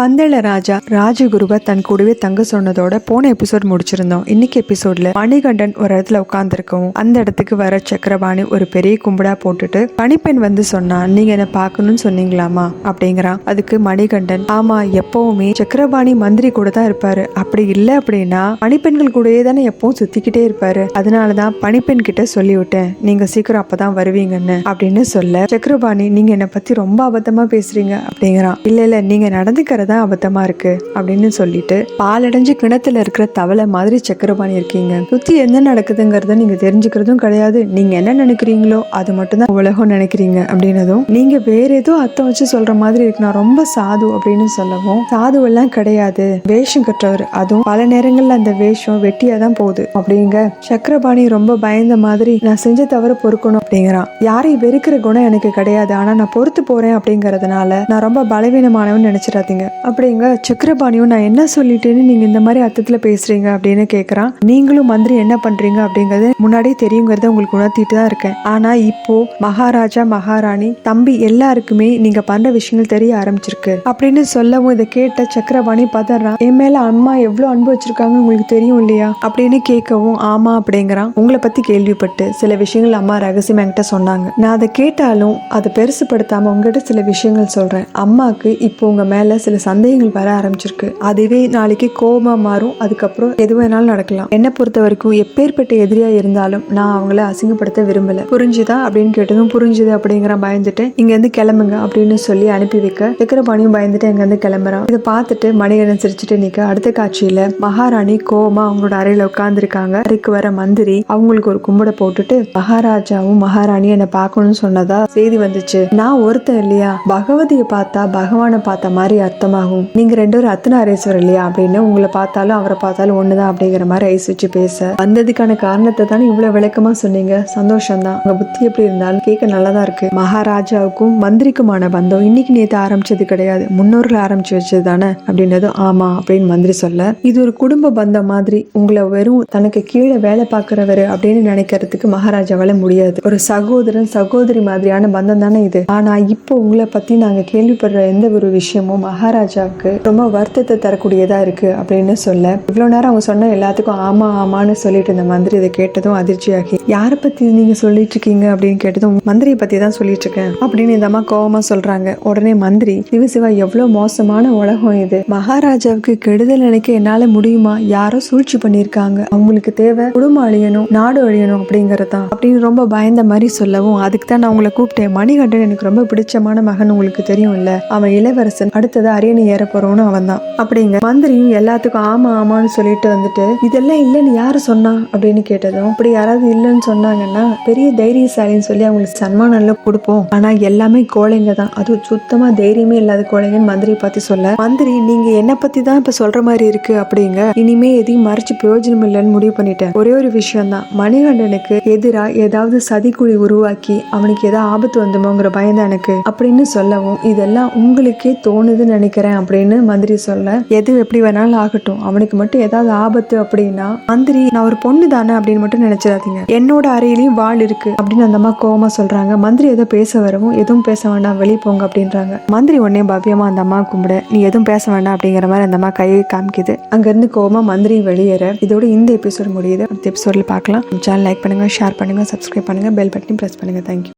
பந்தள ராஜா ராஜகுருவை தன் கூடவே தங்க சொன்னதோட போன எபிசோட் முடிச்சிருந்தோம். இன்னைக்கு எபிசோட்ல மணிகண்டன் ஒரு இடத்துல உட்காந்துருக்கவும் அந்த இடத்துக்கு வர சக்கரபாணி ஒரு பெரிய கும்பிடா போட்டுட்டு பணிப்பெண் வந்து சொன்னா நீங்க என்ன பார்க்கணும்னு சொன்னீங்களாமா? அப்படிங்கிறான். அதுக்கு மணிகண்டன் ஆமா எப்பவுமே சக்கரபாணி மந்திரி கூட தான் இருப்பாரு. அப்படி இல்லை அப்படின்னா பனிப்பெண்கள் கூடயே தானே எப்பவும் சுத்திக்கிட்டே இருப்பாரு. அதனாலதான் பணிப்பெண் கிட்ட சொல்லி விட்டேன் நீங்க சீக்கிரம் அப்பதான் வருவீங்கன்னு. அப்படின்னு சொல்ல சக்கரபாணி நீங்க என்னை பத்தி ரொம்ப அபத்தமா பேசுறீங்க. அப்படிங்கிறான். இல்ல இல்ல நீங்க தான் அபத்தமா இருக்கு அப்படின்னு சொல்லிட்டு பாலடைஞ்சு கிணத்துல இருக்கிற தவளை மாதிரி சக்கரபாணி இருக்கீங்க. சுத்தி என்ன நடக்குதுங்கிறத நீங்க தெரிஞ்சுக்கிறதும் கிடையாது. நீங்க என்ன நினைக்கிறீங்களோ அது மட்டும்தான் உலகம் நினைக்கிறீங்க அப்படின்னதும் நீங்க வேற ஏதோ அர்த்தம் வச்சு சொல்ற மாதிரி இருக்கு நான் ரொம்ப சாது அப்படின்னு சொல்லவும் சாது எல்லாம் கிடையாது. வேஷம் கற்றவர் அதுவும் பல நேரங்கள்ல அந்த வேஷம் வெட்டியாக தான் போகுது அப்படிங்க. சக்கரபாணி ரொம்ப பயந்த மாதிரி நான் செஞ்ச தவறு பொறுக்கணும் அப்படிங்கிறான். யாரையும் வெறுக்கிற குணம் எனக்கு கிடையாது. ஆனா நான் பொறுத்து போறேன் அப்படிங்கறதுனால நான் ரொம்ப பலவீனமானவன் நினைச்சிடாதீங்க. அப்படிங்க. சக்கரபாணியும் நான் என்ன சொல்லிட்டேன்னு நீங்க இந்த மாதிரி அர்த்தத்துல பேசுறீங்க அப்படின்னு கேக்குறான். நீங்களும் மந்திரி என்ன பண்றீங்க அப்படிங்கறது முன்னாடியே தெரியுங்கிறத உங்களுக்கு உணர்த்திட்டு தான் இருக்கேன். ஆனா இப்போ மகாராஜா மகாராணி தம்பி எல்லாருக்குமே நீங்க பண்ற விஷயங்கள் தெரிய ஆரம்பிச்சிருக்கு. அப்படின்னு சொல்லவும் இதை கேட்ட சக்கரபாணி பதறான். என் மேல அம்மா எவ்வளவு அன்பு வச்சிருக்காங்க உங்களுக்கு தெரியும் இல்லையா? அப்படின்னு கேட்கவும் ஆமா அப்படிங்கிறான். உங்களை பத்தி கேள்விப்பட்டு சில விஷயங்கள் அம்மா ரகசியம் என்கிட்ட சொன்னாங்க. நான் அதை கேட்டாலும் அதை பெருசுப்படுத்தாம உங்ககிட்ட சில விஷயங்கள் சொல்றேன். அம்மாக்கு இப்போ உங்க மேல சில சந்தேகங்கள் வர ஆரம்பிச்சிருக்கு. அதுவே நாளைக்கு கோபமா மாறும். அதுக்கப்புறம் எது வேணாலும் நடக்கலாம். என்னை பொறுத்த வரைக்கும் எப்பேற்பட்ட எதிரியா இருந்தாலும் நான் அவங்கள அசிங்கப்படுத்த விரும்பல. புரிஞ்சுதா அப்படின்னு கேட்டதும் புரிஞ்சுது அப்படிங்கிற பயந்துட்டு இங்க இருந்து கிளம்புங்க அப்படின்னு சொல்லி அனுப்பி வைக்க. விக்ரபாணியும் பயந்துட்டு இங்க இருந்து கிளம்புறான் இதை பார்த்துட்டு மணிகண்டன் சிரிச்சுட்டு நிக்க. அடுத்த காட்சியில மகாராணி கோவமா அவங்களோட அறையில உட்கார்ந்துருக்காங்க. அறைக்கு வர மந்திரி அவங்களுக்கு ஒரு கும்பிட போட்டுட்டு மகாராஜாவும் மகாராணியும் என்னை பார்க்கணும்னு சொன்னதா? செய்தி வந்துச்சு. நான் ஒருத்தன் இல்லையா? பகவதியை பார்த்தா பகவானை பார்த்த மாதிரி அர்த்தம் அர்த்தமாகும் நீங்க ரெண்டு பேரும் அர்த்தநாரீஸ்வரர் இல்லையா அப்படின்னு உங்களை பார்த்தாலும் அவரை பார்த்தாலும் ஒண்ணுதான் அப்படிங்கிற மாதிரி ஐஸ் வச்சு பேச. வந்ததுக்கான காரணத்தை தானே இவ்வளவு விளக்கமா சொன்னீங்க. சந்தோஷம்தான். உங்கள் புத்தி எப்படி இருந்தாலும் கேட்க நல்லதாக இருக்கு. மகாராஜாவுக்கும் மந்திரிக்குமான பந்தம் இன்னைக்கு நேத்து ஆரம்பிச்சது கிடையாது. முன்னோர்கள் ஆரம்பிச்சு வச்சது தானே அப்படின்னதும் ஆமா அப்படின்னு மந்திரி சொல்ல. இது ஒரு குடும்ப பந்தம் மாதிரி. உங்களை வெறும் தனக்கு கீழே வேலை பார்க்குறவர் அப்படின்னு நினைக்கிறதுக்கு மகாராஜாவால முடியாது. ஒரு சகோதரன் சகோதரி மாதிரியான பந்தம் தானே இது. ஆனா இப்போ உங்களை பத்தி நாங்க கேள்விப்படுற எந்த ஒரு விஷயமும் மகாராஜா மகாராஜாவுக்கு ரொம்ப வருத்தத்தை தரக்கூடியதா இருக்கு அப்படின்னு சொல்ல. இவ்வளவு நேரம் அவங்க சொன்ன எல்லாத்துக்கும் ஆமா ஆமான்னு சொல்லிட்டு இருந்த மந்திரி இதை கேட்டதும் அதிர்ச்சியாகி யாரை பத்தி நீங்க சொல்லிட்டு இருக்கீங்க? அப்படின்னு கேட்டதும் மந்திரியை பத்தி தான் சொல்லிட்டு இருக்கேன். அப்படின்னு இந்த அம்மா கோவமா சொல்றாங்க. உடனே மந்திரி சிவ சிவா எவ்வளவு மோசமான உலகம் இது. மகாராஜாவுக்கு கெடுதல் நினைக்க என்னால முடியுமா? யாரோ சூழ்ச்சி பண்ணிருக்காங்க அவங்களுக்கு தேவை குடும்பம் அழியணும் நாடு அழியணும் அப்படிங்கறதுதான் அப்படின்னு ரொம்ப பயந்த மாதிரி சொல்லவும் அதுக்கு தான் நான் உங்களை கூப்பிட்டேன். மணிகண்டன் எனக்கு ரொம்ப பிடிச்சமான மகன் உங்களுக்கு தெரியும் இல்ல அவன் இளவரசன். அடுத்தது அரியணை ஏற போறவனு அவன் தான் அப்படிங்க. மந்திரியும் எல்லாத்துக்கும் ஆமா ஆமான்னு சொல்லிட்டு வந்துட்டு இதெல்லாம் இல்லைன்னு யாரு சொன்னா? அப்படின்னு கேட்டதும் அப்படி யாராவது இல்லைன்னு சொன்னாங்கன்னா பெரிய தைரியசாலின்னு சொல்லி அவங்களுக்கு சன்மானம் எல்லாம் கொடுப்போம். ஆனா எல்லாமே கோழைங்க தான் அது சுத்தமா தைரியமே இல்லாத கோழைங்கன்னு மந்திரி பார்த்து சொல்ல மந்திரி நீங்க என்ன பத்தி தான் இப்ப சொல்ற மாதிரி இருக்கு? அப்படிங்க. இனிமே எதையும் மறைச்சு பிரயோஜனம் இல்லைன்னு முடிவு பண்ணிட்டேன். ஒரே ஒரு விஷயம் தான் மணிகண்டனுக்கு எதிரா ஏதாவது சதிக்குழி உருவாக்கி அவனுக்கு ஏதாவது ஆபத்து வந்துமோங்கிற பயம் தான் எனக்கு. அப்படின்னு சொல்லவும் இதெல்லாம் உங்களுக்கே தோணுதுன்னு நினைக்கிறேன். அப்படின்னு மந்திரி சொல்ல எது எப்படி வேணாலும் ஆகட்டும். அவனுக்கு மட்டும் ஏதாவது ஆபத்து அப்படின்னா மந்திரி நான் ஒரு பொண்ணு தானே அப்படின்னு மட்டும் நினைச்சிடாதீங்க. என்னோட அறையிலையும் வாள் இருக்கு அப்படின்னு அந்த அம்மா கோவமா சொல்றாங்க. மந்திரி ஏதோ பேச வரவும் எதுவும் பேச வேண்டாம் வெளியே போங்க அப்படின்றாங்க. மந்திரி உடனே பவ்யமா அந்த அம்மா கும்பிட நீ எதுவும் பேச வேண்டாம் அப்படிங்கிற மாதிரி அந்த அம்மா கையை காமிக்குது. அங்கிருந்து கோவமா மந்திரி வெளியேற இதோட இந்த எபிசோட் முடியுது. அடுத்த எபிசோட்ல பார்க்கலாம். சேனல் லைக் பண்ணுங்க ஷேர் பண்ணுங்க சப்ஸ்கிரைப் பண்ணுங்க பெல் பட்டனையும் ப்ரெஸ் பண்ணுங்க. Thank you